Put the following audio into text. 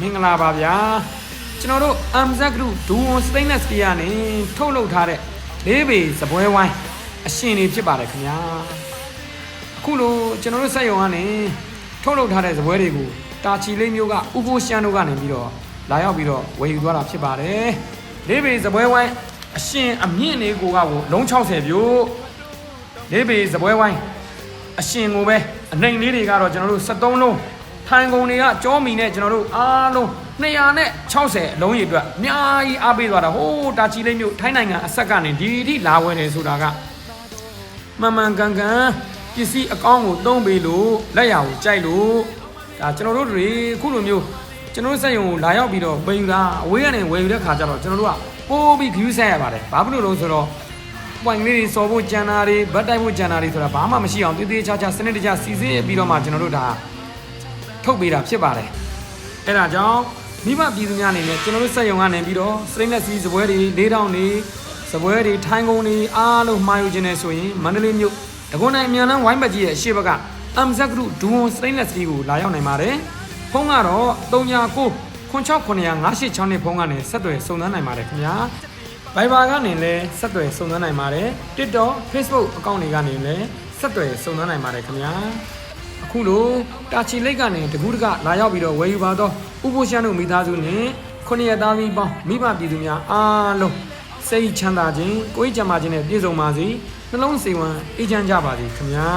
မင်္ဂလာပါဗျာကျွန်တော်တို့ MZ Group ဒူဝန် Stainless Steel ကနေထုတ်လုပ်ထားတဲ့လေးပေစပွဲဝိုင်းအရှင်တွေဖြစ်ပါတယ်ခင်ဗျာအခုလိုကျွန်တော်တို့စက်ရုံကနေထုတ်လုပ်ထားတဲ့စပွဲတွေကိုတာချီလေးမျိုးကဥပိုးရှမ်းတို့ကနေပြီးတော့လာရောက်ပြီးတော့ဝယ်ယူသွားတာဖြစ်ပါတယ်လေးပေစပွဲဝိုင်းအရှင်အမြင့်လေးကိုကကိုလုံး60ပြို့လေးပေစပွဲဝိုင်းအရှင်ကိုပဲအနိုင်လေးတွေကတော့ကျွန်တော်တို့73လုံး ထိုင်ကုန်တွေကကြောမီနဲ့ကျွန်တော်တို့အားလုံး260အလုံးရည်အတွက်အများကြီးအားပေးသွားတာဟိုးတာချီလေးမျိုးထိုင်းနိုင်ငံအဆက်ကနေဒီအထိလာဝယ်တယ်ဆိုတာကမှန်မှန်ကန်ကန်ပစ္စည်းအကောင်းကိုသုံးပေးလို့လက်ရကိုကြိုက်လို့ဒါကျွန်တော်တို့တွေအခုလိုမျိုးကျွန်တော်တို့စက်ရုံကိုလာရောက်ပြီးတော့ဝယ်ယူတာအဝေးကနေဝယ်ယူတဲ့ခါကျတော့ကျွန်တော်တို့ကပိုးပြီး view ဆက်ရပါတယ်ဘာဖြစ်လို့လဲဆိုတော့ပွိုင်လေးတွေစော်ဖို့ကြံတာတွေဗတ်တိုက်ဖို့ကြံတာတွေဆိုတာဘာမှမရှိအောင်တည်တည်ချာချာစနစ်တကျစီစစ်ပြီးတော့မှကျွန်တော်တို့ဒါ ထုတ်ပေးတာဖြစ်ပါတယ်အဲ့ဒါကြောင့်မိဘပြည်သူများအနေနဲ့ကျွန်တော်တို့စက်ရုံကနေပြီးတော့စရိလက်စီစပွဲတွေ၄တောင်တွေစပွဲတွေထိုင်းကုန်တွေအားလုံးမှာယူခြင်းနဲ့ဆိုရင်မန္တလေးမြို့တကွန်နိုင်အမြန်လန်းဝိုင်းပတ်ကြီးရဲ့အရှိဘက်က MZ Group ဒူဝန်စရိလက်စီကိုလာရောက်နိုင်ပါတယ်ဖုန်းကတော့39 969586နဲ့ဖုန်းကနေဆက်သွယ်စုံစမ်းနိုင်ပါတယ်ခင်ဗျာ Viber ကနေလည်းဆက်သွယ်စုံစမ်းနိုင်ပါတယ် TikTok Facebook အကောင့်တွေကနေလည်းဆက်သွယ်စုံစမ်းနိုင်ပါတယ်ခင်ဗျာအ ခုလိုတာချီလိတ်ကနေတကူးတကလာရောက်ပြီးတော့ဝယ်ယူပါတော့ဥပိုလ်ရှမ်းတို့မိသားစုနဲ့ခုနှစ်ရက်သားသမီးပေါင်းမိဘပြည်သူများအားလုံးစိတ်ချမ်းသာခြင်းကိုယ်ကြံပါခြင်းနဲ့ပြည့်စုံပါစေနှလုံးစိမ်ဝမ်းအေးချမ်းကြပါစေခင်ဗျာ